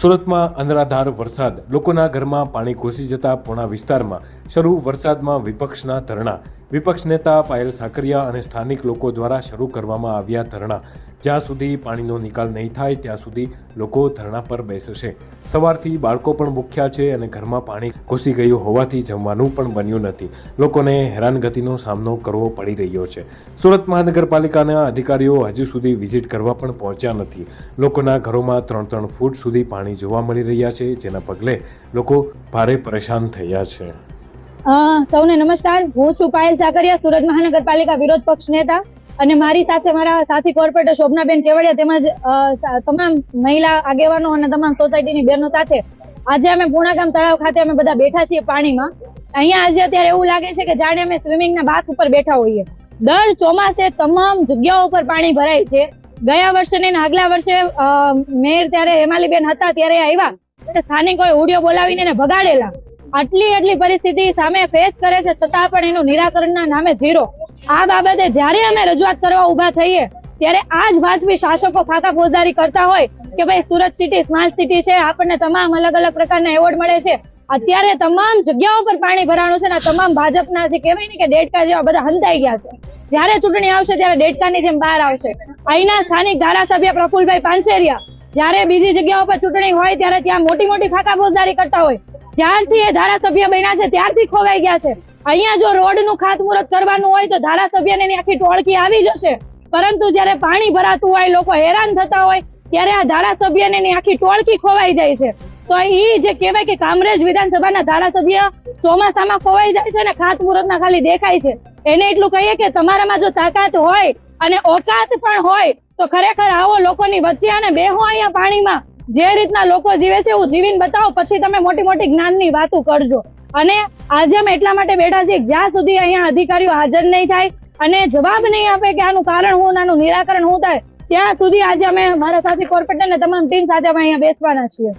સુરતમાં અનરાધાર વરસાદ. લોકોના ઘરમાં પાણી ઘૂસી જતા પૂણા વિસ્તારમાં શરૂ વરસાદમાં વિપક્ષના ધરણા. વિપક્ષ નેતા પાયલ સાકરિયા અને સ્થાનિક લોકો દ્વારા શરૂ કરવામાં આવ્યા ધરણા. જ્યાં સુધી પાણીનો નિકાલ નહીં થાય, ત્યાં સુધી લોકો ધરણા પર બેસશે. સવારથી બાળકો પણ ભૂખ્યા છે અને ઘરમાં પાણી ઘૂસી ગયું હોવાથી જમવાનું પણ બન્યું નથી. લોકોને હેરાનગતિનો સામનો કરવો પડી રહ્યો છે. સુરત મહાનગરપાલિકાના અધિકારીઓ હજુ સુધી વિઝિટ કરવા પણ પહોંચ્યા નથી. લોકોના ઘરોમાં ત્રણ ત્રણ ફૂટ સુધી પાણી જોવા મળી રહ્યા છે, જેના પગલે લોકો ભારે પરેશાન થયા છે. સૌને નમસ્કાર. હું છું પાયલ સાકરિયા, સુરત મહાનગરપાલિકા વિરોધ પક્ષ નેતા. અને મારી સાથે મારા સાથી કોર્પોરેટર શોભનાબેન કેવડિયા તેમજ તમામ મહિલા આગેવાનો અને તમામ સોસાયટીની બહેનો સાથે આજે અમે પૂર્ણાગામ તળાવ ખાતે અમે બધા બેઠા છીએ પાણીમાં. અહીંયા આજે અત્યારે એવું લાગે છે કે જાણે અમે સ્વિમિંગના બાથ ઉપર બેઠા હોઈએ. દર ચોમાસે તમામ જગ્યાઓ ઉપર પાણી ભરાય છે. ગયા વર્ષે ને આગલા વર્ષે મેયર ત્યારે હેમાલીબેન હતા, ત્યારે આવ્યા. એટલે સ્થાનિકોએ ઉડિયો બોલાવીને એને ભગાડેલા. આટલી આટલી પરિસ્થિતિ સામે ફેસ કરે છે, છતાં પણ એનું નિરાકરણના નામે ઝીરો. આ બાબતે જ્યારે અમે રજૂઆત કરવા ઊભા થઈએ, ત્યારે આ જ વાજબી શાસકો ફાકા ફોજદારી કરતા હોય કે ભાઈ સુરત સિટી સ્માર્ટ સિટી છે, આપણને તમામ અલગ અલગ પ્રકારના એવોર્ડ મળે છે. અત્યારે તમામ જગ્યાઓ પર પાણી ભરાણું છે ને તમામ ભાજપના જે કહેવાય ને કે ડેડકા જેવા બધા હંતાઈ ગયા છે. જ્યારે ચૂંટણી આવશે ત્યારે ડેડકાની જેમ બહાર આવશે. અહીંના સ્થાનિક ધારાસભ્ય પ્રફુલભાઈ પાનસેરિયા, જ્યારે બીજી જગ્યાઓ પર ચૂંટણી હોય ત્યારે ત્યાં મોટી મોટી ખાતા ફોજદારી કરતા હોય. જ્યારથી એ ધારાસભ્ય બન્યા છે, ત્યારથી ખોવાઈ ગયા છે. અહીંયા જો રોડનું ખાતમુહૂર્ત કરવાનું હોય તો ધારાસભ્યને આખી ટોળકી આવી જશે. પરંતુ જ્યારે પાણી ભરાતું હોય, લોકો હેરાન થતા હોય, ત્યારે આ ધારાસભ્યને આખી ટોળકી ખોવાઈ જાય છે. તો અહીં જે કહેવાય કે કામરેજ વિધાનસભાના ધારાસભ્ય ચોમાસામાં ખોવાઈ જાય છે અને ખાત ખાતમુહૂર્તના ખાલી દેખાય છે. એને એટલું કહીએ કે તમારામાં જો તાકાત હોય અને ઓકાત પણ હોય, તો ખરેખર આવો લોકોની વચ્ચે અને બેહો અહીંયા પાણીમાં. જે રીતના લોકો જીવે છે એવું જીવીને બતાવો, પછી તમે મોટી મોટી જ્ઞાનની વાતો કરજો. અને આજે અમે એટલા માટે બેઠા છીએ, જ્યાં સુધી અહીંયા અધિકારીઓ હાજર નહીં થાય અને જવાબ નહીં આપે કે આનું કારણ હું આનું નિરાકરણ હું થાય, ત્યાં સુધી આજે અમે મારા સાથી કોર્પોરેટર અને તમામ ટીમ સાથે અમે અહીંયા બેસવાના છીએ.